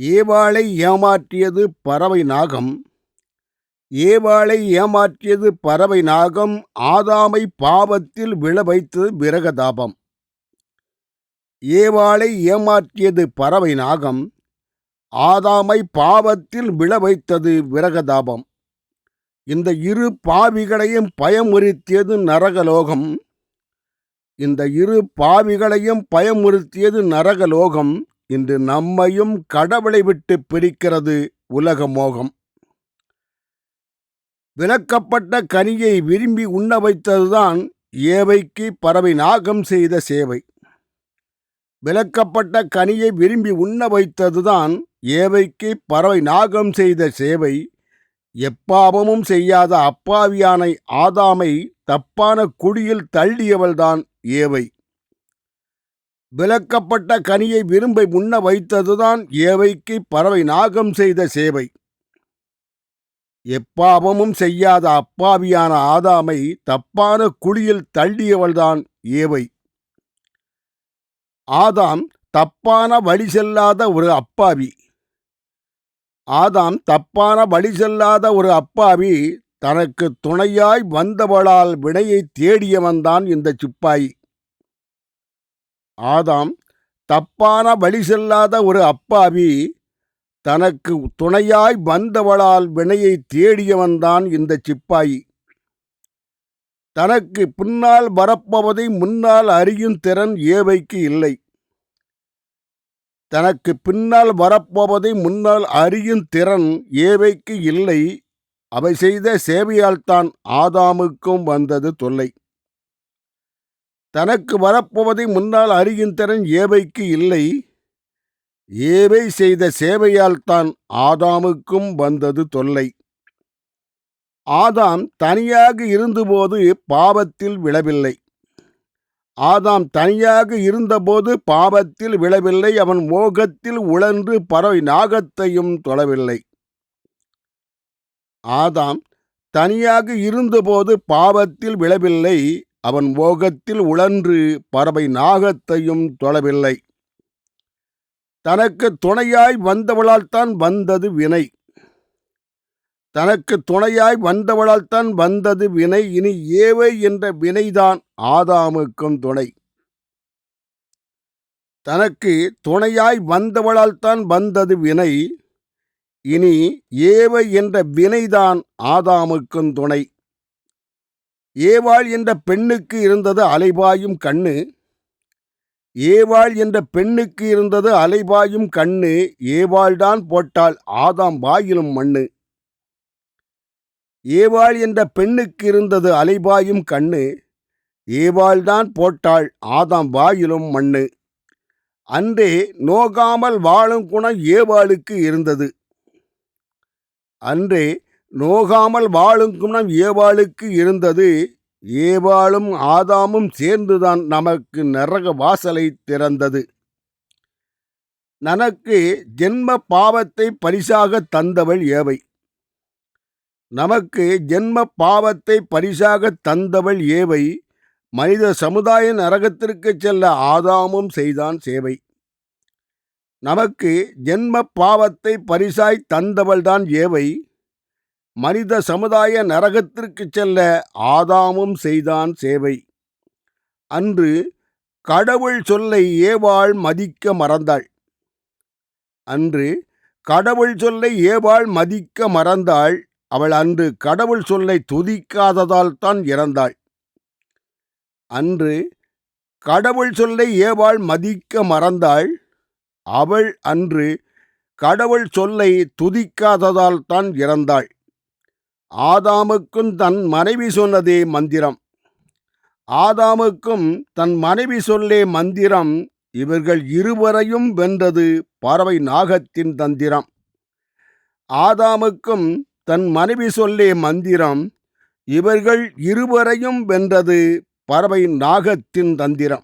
ஏவாளை ஏமாற்றியது பறவை நாகம். ஏவாளை ஏமாற்றியது பறவை நாகம் ஆதாமை பாவத்தில் விழ வைத்தது விரகதாபம். ஏவாளை ஏமாற்றியது பறவை நாகம் ஆதாமை பாவத்தில் விழ வைத்தது விரகதாபம். இந்த இரு பாவிகளையும் பயமுறுத்தியது நரகலோகம். இந்த இரு பாவிகளையும் பயமுறுத்தியது நரகலோகம். இன்று நம்மையும் கடவுளை விட்டு பிரிக்கிறது உலக மோகம். விளக்கப்பட்ட கனியை விரும்பி உண்ண வைத்ததுதான் ஏவைக்கு பறவை நாகம் செய்த சேவை. விளக்கப்பட்ட கனியை விரும்பி உண்ண வைத்ததுதான் ஏவைக்கு பறவை நாகம் செய்த சேவை. எப்பாவமும் செய்யாத அப்பாவியானை ஆதாமை தப்பான குடியில் தள்ளியவள்தான் ஏவை. விலக்கப்பட்ட கனியை விரும்பை உண்ண வைத்ததுதான் ஏவைக்கு பறவை நாகம் செய்த சேவை. எப்பாவமும் செய்யாத அப்பாவியான ஆதாமை தப்பான குழியில் தள்ளியவள்தான் ஏவை. ஆதாம் தப்பான வழி செல்லாத ஒரு அப்பாவி. ஆதாம் தப்பான வழி செல்லாத ஒரு அப்பாவி தனக்கு துணையாய் வந்தவளால் வினையை தேடியவன்தான் இந்த சிப்பாய். ஆதாம் தப்பான வழி செல்லாத ஒரு அப்பாவி தனக்கு துணையாய் வந்தவளால் வினையை தேடியவன்தான் இந்த சிப்பாயி. தனக்கு பின்னால் வரப்போவதை முன்னால் அறியும் திறன் ஏவைக்கு இல்லை. தனக்கு பின்னால் வரப்போவதை முன்னால் அறியும் திறன் ஏவைக்கு இல்லை. அவை செய்த சேவையால்தான் ஆதாமுக்கும் வந்தது தொல்லை. தனக்கு வரப்போவதை முன்னால் அறியும் திறன் ஏவைக்கு இல்லை. ஏவை செய்த சேவையால் தான் ஆதாமுக்கும் வந்தது தொல்லை. ஆதாம் தனியாக இருந்தபோது பாவத்தில் விழவில்லை. ஆதாம் தனியாக இருந்தபோது பாவத்தில் விழவில்லை. அவன் மோகத்தில் உழன்று பறவை நாகத்தையும் தொழவில்லை. ஆதாம் தனியாக இருந்தபோது பாவத்தில் விழவில்லை. அவன் மோகத்தில் உழன்று பறவை நாகத்தையும் தொழவில்லை. தனக்கு துணையாய் வந்தவளால் தான் வந்தது வினை. தனக்கு துணையாய் வந்தவளால்தான் வந்தது வினை. இனி ஏவை என்ற வினைதான் ஆதாமுக்கும் துணை. தனக்கு துணையாய் வந்தவளால் தான் வந்தது வினை. இனி ஏவை என்ற வினைதான் ஆதாமுக்கும் துணை. ஏவாள் என்ற பெண்ணுக்கு இருந்தது அலைபாயும் கண்ணு. ஏவாள் என்ற பெண்ணுக்கு இருந்தது அலைபாயும் கண்ணு. ஏவாள்தான் போட்டால் ஆதாம் வாயிலும் மண்ணு. ஏவாள் என்ற பெண்ணுக்கு இருந்தது அலைபாயும் கண்ணு. ஏவாள்தான் போட்டாள் ஆதாம் வாயிலும் மண்ணு. அன்றே நோகாமல் வாழும் குணம் ஏவாளுக்கு இருந்தது. அன்றே நோகாமல் வாழும் குணம் ஏவாளுக்கு இருந்தது ஏவாளும் ஆதாமும் சேர்ந்துதான் நமக்கு நரக வாசலை திறந்தது. நமக்கு ஜென்ம பாவத்தை பரிசாக தந்தவள் ஏவை. நமக்கு ஜென்ம பாவத்தை பரிசாக தந்தவள் ஏவை. மனித சமுதாய நரகத்திற்கு செல்ல ஆதாமும் செய்தான் சேவை. நமக்கு ஜென்ம பாவத்தை பரிசாய் தந்தவள்தான் ஏவை. மனித சமுதாய நரகத்திற்கு செல்ல ஆதாமும் செய்தான் சேவை. அன்று கடவுள் சொல்லை ஏவாள் மதிக்க மறந்தாள். அன்று கடவுள் சொல்லை ஏவாள் மதிக்க மறந்தாள். அவள் அன்று கடவுள் சொல்லை துதிக்காததால் தான் இறந்தாள். அன்று கடவுள் சொல்லை ஏவாள் மதிக்க மறந்தாள். அவள் அன்று கடவுள் சொல்லை துதிக்காததால் தான் இறந்தாள். ஆதாமுக்கும் தன் மனைவி சொன்னதே மந்திரம். ஆதாமுக்கும் தன் மனைவி சொல்லே மந்திரம் இவர்கள் இருவரையும் வென்றது பறவை நாகத்தின் தந்திரம். ஆதாமுக்கும் தன் மனைவி சொல்லே மந்திரம் இவர்கள் இருவரையும் வென்றது பறவை நாகத்தின் தந்திரம்.